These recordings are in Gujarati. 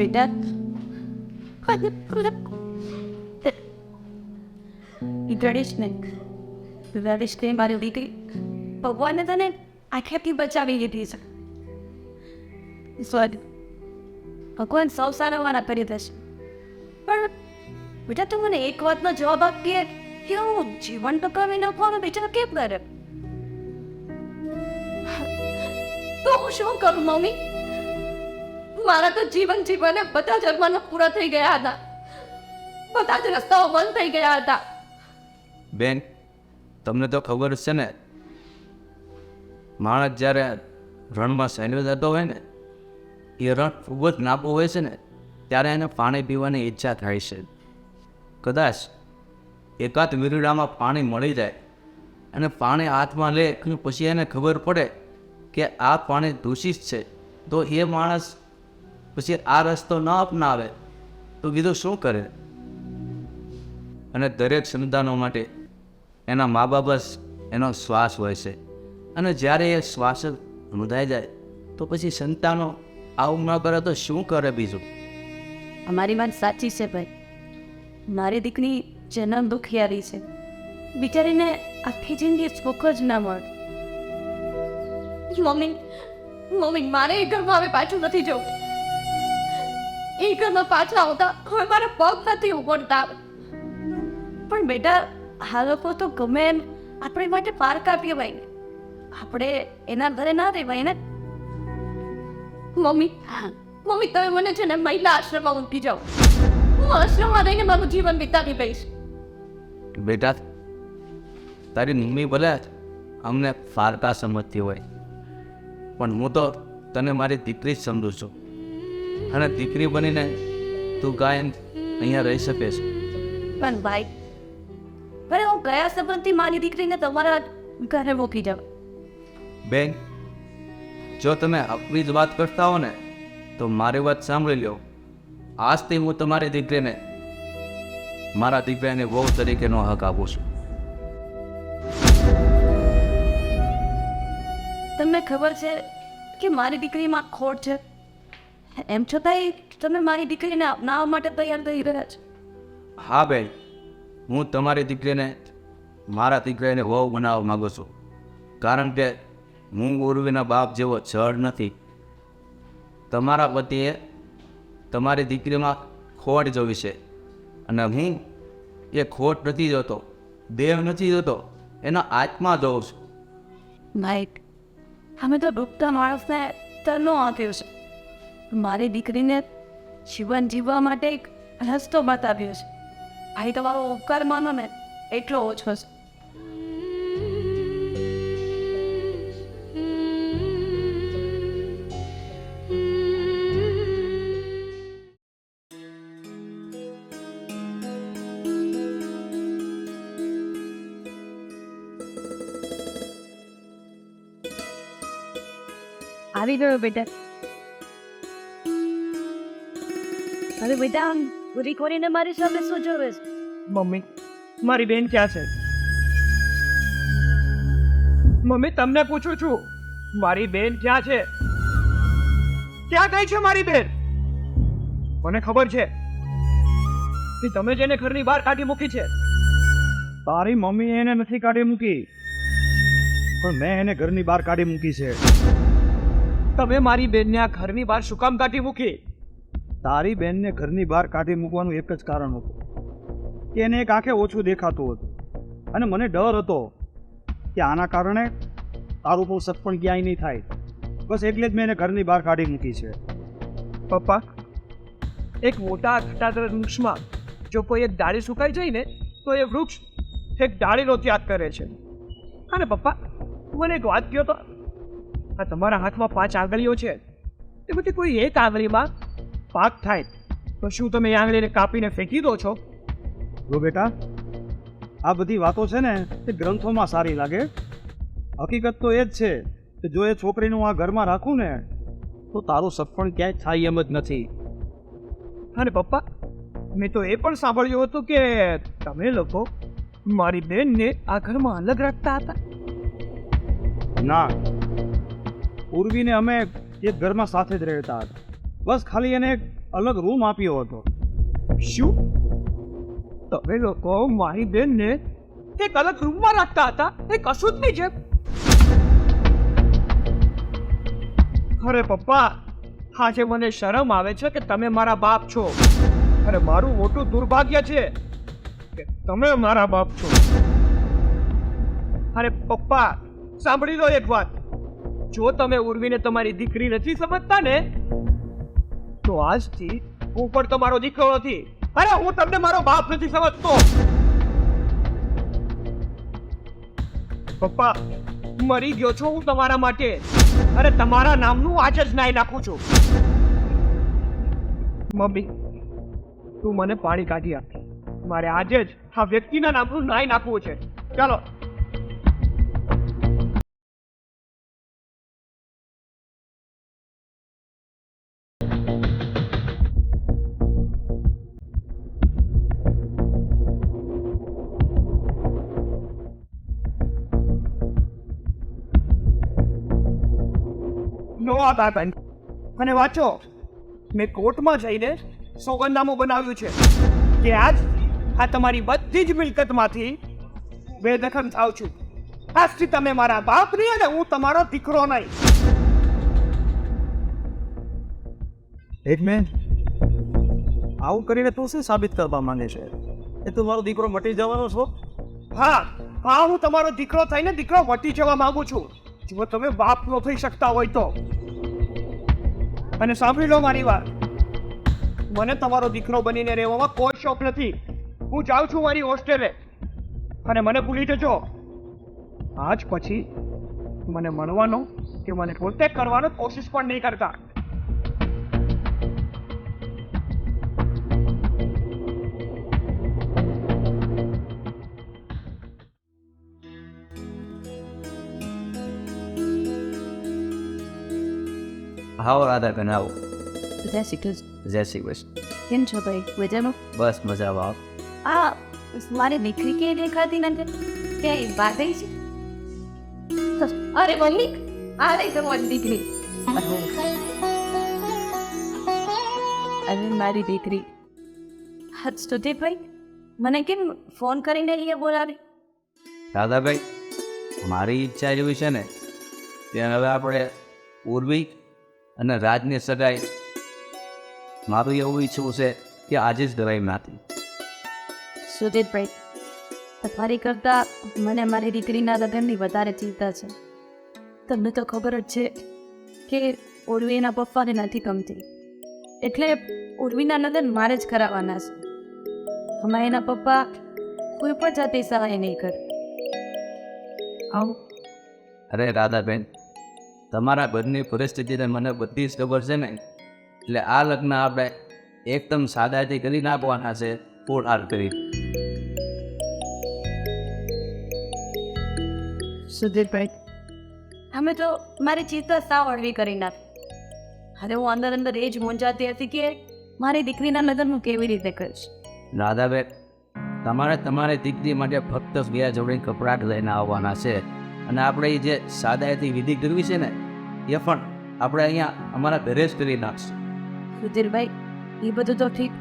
બેટા રડીશ ને રડીશ બચાવી લીધી ભગવાન સૌ સારા કરી દેશે પણ બેટા તું મને એક વાતનો જવાબ આપીએ કે હું જીવન ટકાવી નાખવાનું બેટા કેમ કરે હું શું કરું મમ્મી મારા તો જીવન જીવને બધા જ અરમાનો પૂરા થઈ ગયા હતા. બધા જ રસ્તાઓ બંધ થઈ ગયા હતા. બેન, તમને તો ખબર છે ને, માણસ જ્યારે રણમાં સૈન્ય જતો હોય ને, એ રણ ખૂબ જ નાપો હોય છે ને, ત્યારે એને પાણી પીવાની ઈચ્છા થાય છે. કદાચ એકાદ વીરડામાં પાણી મળી જાય અને પાણી હાથમાં લે, અને પછી એને ખબર પડે કે આ પાણી દૂષિત છે, તો એ માણસ પછી આ રસ્તો ન અપનાવે તો કીધું શું કરે? અને દરેક સંતાનો માટે એના મા બાપ જ એનો શ્વાસ હોય છે. અને જ્યારે એ શ્વાસ રૂંધાઈ જાય, તો પછી સંતાનો આવું ન કરે તો શું કરે બીજું? અમારી વાત સાચી છે ભાઈ. મારી દીકરી જન્મ દુખિયારી છે. બિચારીને આખી જિંદગી સુખ જ ના મળે. મમ્મી મમ્મી, મારે એ ઘરમાં હવે પાછું નથી જવું. એ ઘરમાં પાછા આવતા હવે મારા પગ નથી ઉપડતા પણ બેટા આ લોકો તો ગમે એમ આપણે માટે પાર કાપીએ ભાઈ આપણે એના ઘરે ના રહેવાય ને. મમ્મી મમ્મી તમે મને છે ને મહિલા આશ્રમમાં મૂકી જાઓ. હું આશ્રમમાં રહીને મારું જીવન વિતાવી દઈશ બેટા તારી મમ્મી ભલે અમને ફારકા સમજતી હોય પણ હું તો તને મારી દીકરી જ સમજું છું. અને દીકરી બનીને તું ગાયન અહીંયા રહી શકે છે. પણ ભાઈ ભલે હું ગયા સંબંધથી મારી દીકરીને તમારા ઘરે મોકલી જાવ બેન જો તમે જ વાત કરતા હો ને તો મારી વાત સાંભળી લો આજથી હું તમારી દીકરીને મારા દીકરાને વહુ તરીકેનો હક આપું છું. તમને ખબર છે કે મારી દીકરીમાં ખોટ છે? એમ છતાંય તમે મારી દીકરીને અપનાવવા માટે તૈયાર થઈ રહ્યા છો? હા બેન હું તમારી દીકરીને મારા દીકરાને વહુ બનાવવા માગું છું. કારણ કે હું ઉર્વીના બાપ જેવો જળ નથી. તમારા પતિએ તમારી દીકરીમાં ખોટ જોવી છે. અને હું એ ખોટ નથી જોતો દેહ નથી જોતો એનો આત્મા જોઉં છું. ભાઈ અમે તો ડૂબતા માણસને તરનો આપ્યો છે મારી દીકરીને જીવન જીવવા માટે એક રસ્તો બતાવ્યો છે. ભાઈ, તમારો ઉપકાર માનો ને, એટલો ઓછો છે. આવી ગયો બેટા. હવે બેટા પૂરી કરીને મારી સામે શું જોવે છે? મમ્મી, મારી બેન ક્યાં છે? મમ્મી, તમને પૂછું છું, મારી બેન ક્યાં છે? ક્યાં ગઈ છે મારી બેન? મને ખબર છે કે તમે જેને ઘરની બહાર કાઢી મૂકી છે, તારી મમ્મીએ એને નથી કાઢી મૂકી, પણ મેં એને ઘરની બહાર કાઢી મૂકી છે. તમે મારી બેનને આ ઘરની બહાર શું કામ કાઢી મૂકી? તારી બેનને ઘરની બહાર કાઢી મૂકવાનું એક જ કારણ હતું. કે એને એક આંખે ઓછું દેખાતું હતું અને મને ડર હતો કે આના કારણે તારું બહુ સત્પણ ક્યાંય નહીં થાય. બસ એટલે જ મેં એને ઘરની બહાર કાઢી મૂકી છે. પપ્પા, એક મોટા ઘટાદર વૃક્ષમાં જો કોઈ એક ડાળી સુકાઈ જાય ને, તો એ વૃક્ષ એક ડાળીનો ત્યાગ કરે છે. અને પપ્પા, મને એક વાત કહો તો, આ તમારા હાથમાં પાંચ આંગળીઓ છે. એ બધી કોઈ એક આંગળીમાં પાક થાય તો શું તમે આંગળીને કાપીને ફેંકી દો છો? જો બેટા આ બધી વાતો છે ને એ ગ્રંથોમાં સારી લાગે. હકીકત તો એ જ છે કે જો એ છોકરીનું આ ઘરમાં રાખું ને તો તારું સફળ ક્યાંય થાય એમ જ નથી. અને પપ્પા મેં તો એ પણ સાંભળ્યું હતું કે તમે લોકો મારી બેનને આ ઘરમાં અલગ રાખતા હતા. ના પૂર્વીને અમે એક ઘરમાં સાથે જ રહેતા હતા. બસ ખાલી એને એક અલગ રૂમ આપ્યો હતો. શું? તમે લોકો મારી બેનને એક અલગ રૂમમાં રાખતા હતા? એ કશું જ નહીં જેમ. અરે પપ્પા, આજે મને શરમ આવે છે કે તમે મારા બાપ છો. અરે મારું મોટું દુર્ભાગ્ય છે કે તમે મારા બાપ છો. અરે પપ્પા, સાંભળી લો એક વાત. જો તમે ઉર્વીને તમારી દીકરી નથી સમજતા ને તો આજથી હું પણ તમારો દીકરો નથી. અરે હું તમને મારો બાપ નથી સમજતો. પપ્પા, મરી ગયો છો હું તમારા માટે. અરે તમારા નામનું આજ જ નાઈ નાખું છું. મમ્મી, તું મને પાણી કાઢી આપ. મારે આજે જ આ વ્યક્તિના નામનું નાઈ નાખવું છે. ચાલો. નો આ બાપન અને વાંચો. મેં કોર્ટમાં જઈને સોગંદનામું બનાવ્યું છે કે આજ આ તમારી બધી જ મિલકતમાંથી બેદખલ થાવ છું. આજથી તમે મારા બાપ નહીં અને હું તમારો દીકરો નહીં. એક મેન આવું કરીને તું શું સાબિત કરવા માંગે છે? એ તું મારો દીકરો મટી જવાનો છો? હા હા હું તમારો દીકરો થઈને દીકરો મટી જવા માંગુ છું. જો તમે બાપ ન થઈ શકતા હોય તો. અને સાંભળી લો મારી વાત. મને તમારો દીકરો બનીને રહેવામાં કોઈ શોખ નથી. હું જાઉં છું મારી હોસ્ટેલે. અને મને ભૂલી જજો. આજ પછી મને મળવાનો કે મને કોન્ટેક્ટ કરવાનો કોશિશ પણ નહીં કરતા. આવો રાધાબેન આવો જય શ્રી કૃષ્ણ જય શ્રી કૃષ્ણ કેમ છો ભાઈ મજામાં બસ મજામાં આવો આ મારી દીકરી કે દેખાતી નથી કે વાત છે અરે મમ્મી આ રહી તમારી દીકરી અરે મારી દીકરી હા સ્તુતિભાઈ મને કેમ ફોન કરીને અહીંયા બોલાવી? દાદાભાઈ મારી ઈચ્છા જેવી છે ને ત્યાં હવે આપણે ઉર્વી અને રાજને સગાઈ મારું એવું ઈચ્છવું છે કે આજે જ કરાવી નાખી સુધીરભાઈ તમારી કરતાં મને મારી દીકરીના લગ્નની વધારે ચિંતા છે. તમને તો ખબર જ છે કે ઉર્વી એના પપ્પાને નથી ગમતી. એટલે ઉર્વીના લગ્ન મારે જ કરાવવાના છે. હમણાં એના પપ્પા કોઈ પણ જાતે સહાય નહીં કરે. આવું? અરે રાધાબેન તમારા ઘરની પરિસ્થિતિને મને બધી જ ખબર છે ને. એટલે આ લગ્ન આપણે એકદમ સાદાથી કરી નાખવાના છે ફૂલ હાર કરી. સુધીરભાઈ. અમે તો મારી ચિંતા સાવ હળવી કરી નાખી. અરે હું અંદર અંદર એ જ મૂંઝાતી હતી કે મારી દીકરીના લગ્ન હું કેવી રીતે કરીશ? રાધાબેન તમારે તમારી દીકરી માટે ફક્ત બે જોડી કપડાં લઈને આવવાના છે. અને આપણે જે સાદાઈથી વિધિ કરવી છે ને એ પણ આપણે અહીંયા અમારા ઘરે જ કરી નાખશું. સુધીરભાઈ એ બધું તો ઠીક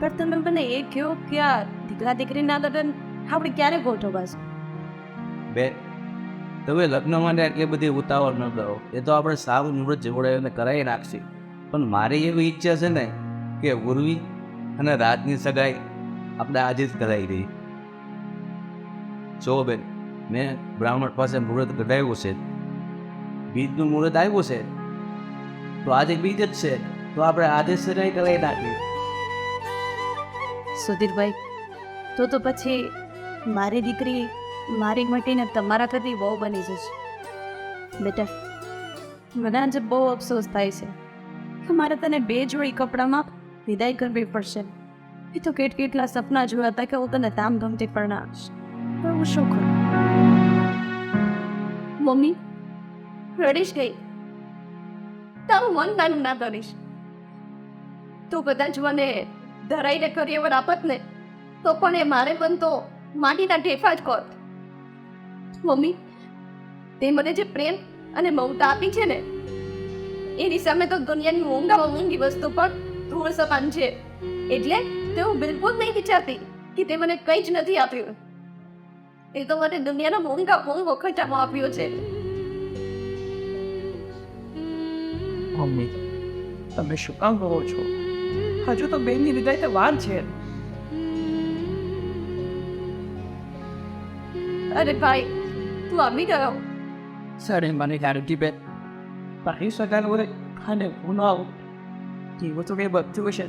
પણ તમે મને એ કહો કે આ દીકરા દીકરીના લગ્ન આપણે ક્યારે ગોઠવવાશે બે તમે લગ્ન માટે આટલી બધી ઉતાવળ ન કરો. એ તો આપણે સારું નિવૃત્ત જોડાઈને કરાવી નાખશે. પણ મારી એવી ઈચ્છા છે ને કે ઉર્વી અને રાતની સગાઈ આપણે આજે જ કરાવી દઈએ. જો બેન મેં બ્રાહ્મણ પાસે મુહૂર્ત કઢાવ્યું છે. બીજનું મુહૂર્ત આવ્યું છે. તો આજે બીજ જ છે. તો આપણે આજે સગાઈ કરાવી નાખીએ? સુધીરભાઈ, તો તો પછી મારી દીકરી મારી મટીને તમારા કરતી બહુ બની જશે. બેટા મને આજે બહુ અફસોસ થાય છે. મારે તને બે જોડી કપડામાં વિદાય કરવી પડશે. એ તો કેટ કેટલા સપના જોયા હતા કે હું તને ધામધૂમથી પરણાવીશ. પણ હું શું કરું? મમ્મી, રડીશ ગઈ. તારું મન નાનું ના કરીશ. તું કદાચ મને ધરાઈને કરિયર આપત ને, તો પણ એ મારે પણ તો માટીના ઢેફા જ કોત. મમ્મી, તે મને જે પ્રેમ અને મમતા આપી છે ને, એની સામે તો દુનિયાની મોંઘામાં મોંઘી વસ્તુ પણ ધૂળ સમાન છે. એટલે તે હું બિલકુલ નહીં વિચારતી કે તે મને કંઈ જ નથી આપ્યું. એ તો મને દુનિયાના મોંઘા મોંઘ વખતમાં આપ્યો છે મમ્મી તમે શું કામ કહો છો હજુ તો બેનની વિદાય તો વાર છે અરે ભાઈ તું આવી ગયો સારે મને ગારંટી બેન પાણી સગાન હોય અને હું ના આવું એવું તો કંઈ બધું છે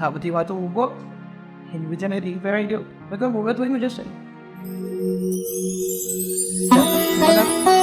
આ બધી વાતો ઊભો એની બીજાને રીલ ગયો બધા મુહૂર્ત હોય જશે Thank you.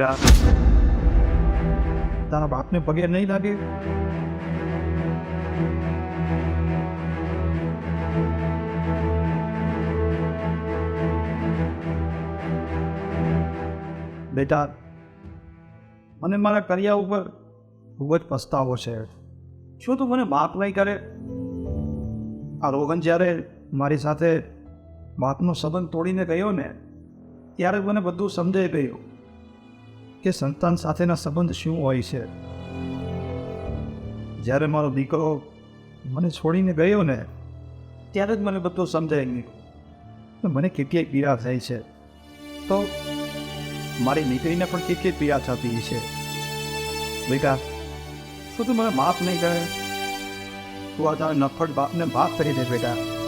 બેટા. તારા બાપને પગે નહીં લાગે? બેટા, મને મારા કર્યા ઉપર ખૂબ જ પસ્તાવો છે. શું તું મને માફ નહીં કરે? આ રોગન જ્યારે મારી સાથે બાપનો સંબંધ તોડીને ગયો ને, ત્યારે મને બધું સમજાઈ ગયું. કે સંતાન સાથેના સંબંધ શું હોય છે? જ્યારે મારો દીકરો મને છોડીને ગયો ને, ત્યારે જ મને બધું સમજાઈ ગયું. મને કેટલી પીડા થાય છે. તો મારી દીકરીને પણ કેટલી પીડા થતી છે. બેટા, શું તું મને માફ નહીં કરે? તું આ તારા નફટ બાપને માફ કરી દે બેટા.